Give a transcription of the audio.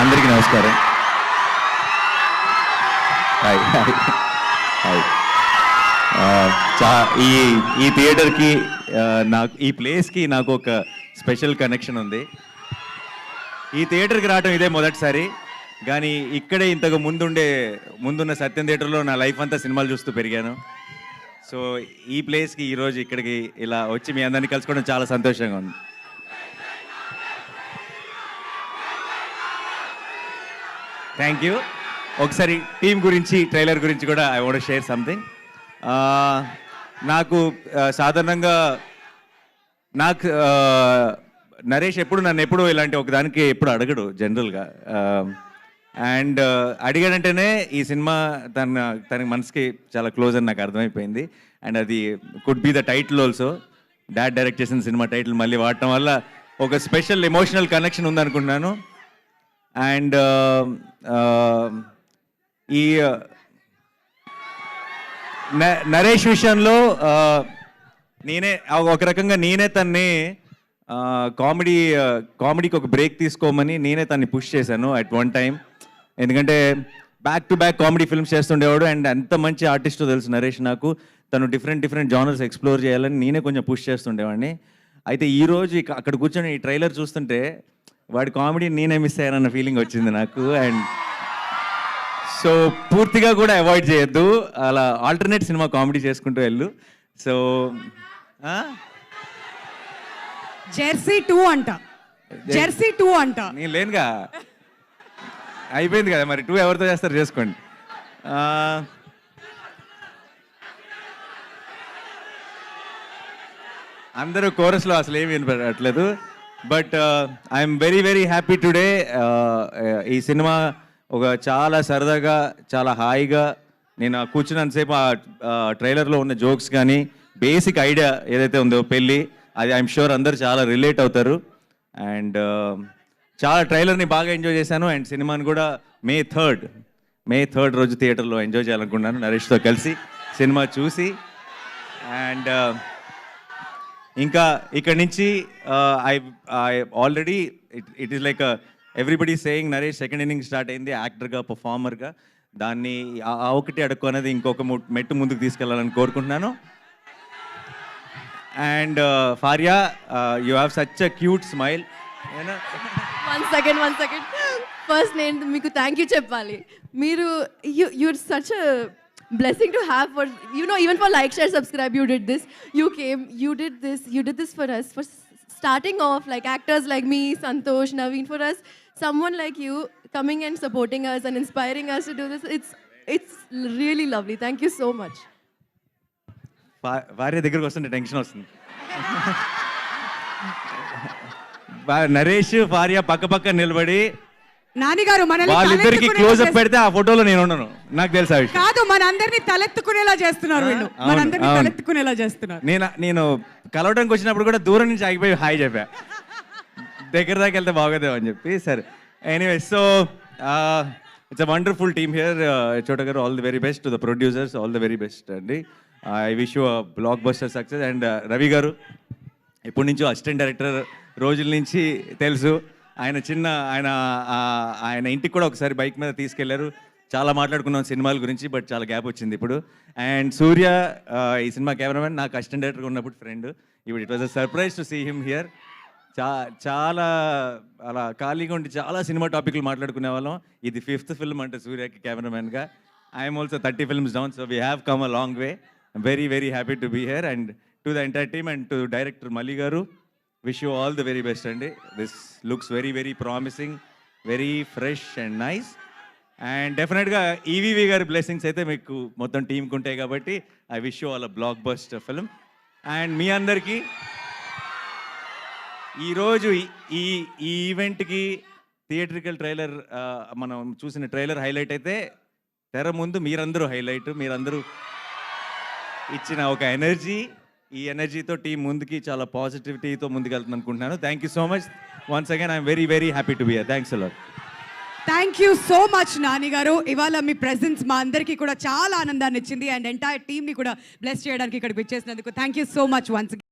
అందరికీ నమస్కారం. Hi hi చా ఈ ఈ థియేటర్కి నాకు ఈ ప్లేస్కి నాకు ఒక స్పెషల్ కనెక్షన్ ఉంది. ఈ థియేటర్కి రావడం ఇదే మొదటిసారి. కానీ ఇక్కడే ఇంతకు ముందుండే ముందున్న సత్యం థియేటర్లో నా లైఫ్ అంతా సినిమాలు చూస్తూ పెరిగాను. సో ఈ ప్లేస్కి ఈరోజు ఇక్కడికి ఇలా వచ్చి మీ అందరినీ కలుసుకోవడం చాలా సంతోషంగా ఉంది. థ్యాంక్ యూ ఒకసారి టీం గురించి ట్రైలర్ గురించి కూడా ఐ వాంట్ షేర్ సంథింగ్ నాకు సాధారణంగా నాకు నరేష్ ఎప్పుడు నన్ను ఎప్పుడు ఇలాంటి ఒక దానికి ఎప్పుడు అడగడు జనరల్గా. అండ్ అడిగాడంటేనే ఈ సినిమా తన తన మనసుకి చాలా క్లోజ్ అని నాకు అర్థమైపోయింది. అండ్ అది could be the title also dad direct చేసిన సినిమా టైటిల్ మళ్ళీ వాడటం వల్ల ఒక స్పెషల్ ఎమోషనల్ కనెక్షన్ ఉందనుకుంటున్నాను. అండ్ um, um, ఈ uh, న- నరేష్ విషయంలో uh, నేనే ఒక రకంగా నేనే తన్ని uh, కామెడీ కామెడీకి ఒక బ్రేక్ తీసుకోమని నేనే తన్ని పుష్ చేశాను అట్ వన్ టైం ఎందుకంటే back to back comedy films చేస్తుండేవాడు and ఎంత మంచి ఆర్టిస్టో తెలుసు నరేష్ నాకు. తను డిఫరెంట్ డిఫరెంట్ జానర్స్ ఎక్స్ప్లోర్ చేయాలని నేనే కొంచెం పుష్ చేస్తుండేవాడిని. అయితే ఈరోజు అక్కడ కూర్చొని ఈ ట్రైలర్ చూస్తుంటే వాడి కామెడీ నేనే మిస్ అయ్యానన్న ఫీలింగ్ వచ్చింది నాకు అండ్ సో పూర్తిగా కూడా అవాయిడ్ చేయొద్దు. అలా ఆల్టర్నేట్ సినిమా కామెడీ చేసుకుంటూ వెళ్ళు. సో జెర్సీ టూ అంట. జెర్సీ టూ అంట. నేను లేనుగా. అయిపోయింది కదా మరి. టూ ఎవరితో చేస్తారు చేసుకోండి. అందరూ కోరస్లో అసలు ఏమి వినపడట్లేదు. But I'm very very happy today ఈ సినిమా ఒక చాలా సరదాగా చాలా హాయిగా నేను ఆ కూర్చున్నంతసేపు ఆ ట్రైలర్లో ఉన్న జోక్స్ కానీ బేసిక్ ఐడియా ఏదైతే ఉందో పెళ్ళి అది ఐఎమ్ షూర్ అందరు చాలా రిలేట్ అవుతారు. అండ్ um, చాలా ట్రైలర్ని బాగా ఎంజాయ్ చేశాను. అండ్ సినిమాని కూడా మే థర్డ్ మే థర్డ్ రోజు థియేటర్లో ఎంజాయ్ చేయాలనుకున్నాను నరేష్తో కలిసి సినిమా చూసి. అండ్ uh, ఇంకా ఇక్కడ నుంచి I I already it it is like everybody saying Naresh second inning start అయింది యాక్టర్గా పర్ఫార్మర్గా దాన్ని ఆ ఒకటి అడుక్కు అనేది ఇంకొక ము- మెట్టు ముందుకు తీసుకెళ్ళాలని కోరుకుంటున్నాను. And uh, Faria you have such a cute smile one second one second first నేను మీకు థ్యాంక్ యూ చెప్పాలి. మీరు you your such blessing to have for you no even for like share subscribe you did this you came you did this you did this for us for starting of like actors like me Santosh Naveen for us someone like you coming and supporting us and inspiring us to do this it's it's really lovely. Thank you so much. భార్య దగ్గరకు వస్తుంటే tension వస్తుంది. బా- నరేష్ భార్య పక్క పక్క నిలబడి నాని గారు మనల్ని వాళ్ళిద్దరికి తలెత్తుకునేలా క్లోజ్ అప్ పెడితే ఆ ఫోటోలో నేను ఉండను. నాకు తెలుసు ఆ విషయం. కాదు మనందరినీ తలెత్తుకునేలా చేస్తున్నారు వీళ్ళు. అవును, మనందరినీ అవును. తలెత్తుకునేలా చేస్తున్నారు. నేను నేను కలవడానికి వచ్చినప్పుడు కూడా దూరం నుంచి ఆగిపోయి హాయ్ చెప్పా. దగ్గర దాకా వెళ్తే బాగోదేమో అని చెప్పి సరే. Anyway so it's a wonderful team here Chota garu all the very best the producers all the very best అండి. I wish you blockbuster success and Ravi garu ఎప్పటి నుంచో అసిస్టెంట్ డైరెక్టర్ రోజుల నుంచి తెలుసు. ఆయన చిన్న ఆయన ఆయన ఇంటికి కూడా ఒకసారి బైక్ మీద తీసుకెళ్ళారు. చాలా మాట్లాడుకున్నాం సినిమాల గురించి బట్ చాలా గ్యాప్ వచ్చింది ఇప్పుడు. అండ్ సూర్య ఈ సినిమా కెమెరామెన్ నాకు అసిస్టెంట్ డైరెక్టర్ ఉన్నప్పుడు ఫ్రెండ్. ఇప్పుడు it was a surprise to see him here. చా చాలా అలా ఖాళీగా ఉండి చాలా సినిమా టాపిక్లు మాట్లాడుకునే వాళ్ళం. ఇది ఫిఫ్త్ ఫిల్మ్ అంటే సూర్యకి కెమెరామెన్గా. I'm also thirty films down so we have come a long way. Very very happy to be here and to the entire team and to director Mali garu. Wish you all the very best అండి this looks very very promising very fresh and nice and డెఫినెట్గా ఈవీవి గారి blessings అయితే మీకు మొత్తం టీంకి ఉంటాయి కాబట్టి I wish you all a blockbuster film and మీ అందరికీ ఈరోజు ఈ ఈ ఈవెంట్కి థియేట్రికల్ ట్రైలర్ మనం చూసిన ట్రైలర్ హైలైట్ అయితే తెర ముందు మీరందరూ హైలైట్ మీరందరూ ఇచ్చిన ఒక ఎనర్జీ ఈ ఎనర్జీతో టీం ముందుకి చాలా పాజిటివిటీతో ముందుకెళ్తుంది అనుకుంటున్నాను thank you so much once again I'm very very happy to be here thanks a lot thank you so much Nani garu. ఇవాళ మీ ప్రెసెన్స్ మా అందరికీ కూడా చాలా ఆనందాన్ని ఇచ్చింది. అండ్ ఎంటైర్ టీమ్ని కూడా బ్లెస్ చేయడానికి ఇక్కడికి వచ్చేసినందుకు thank you so much once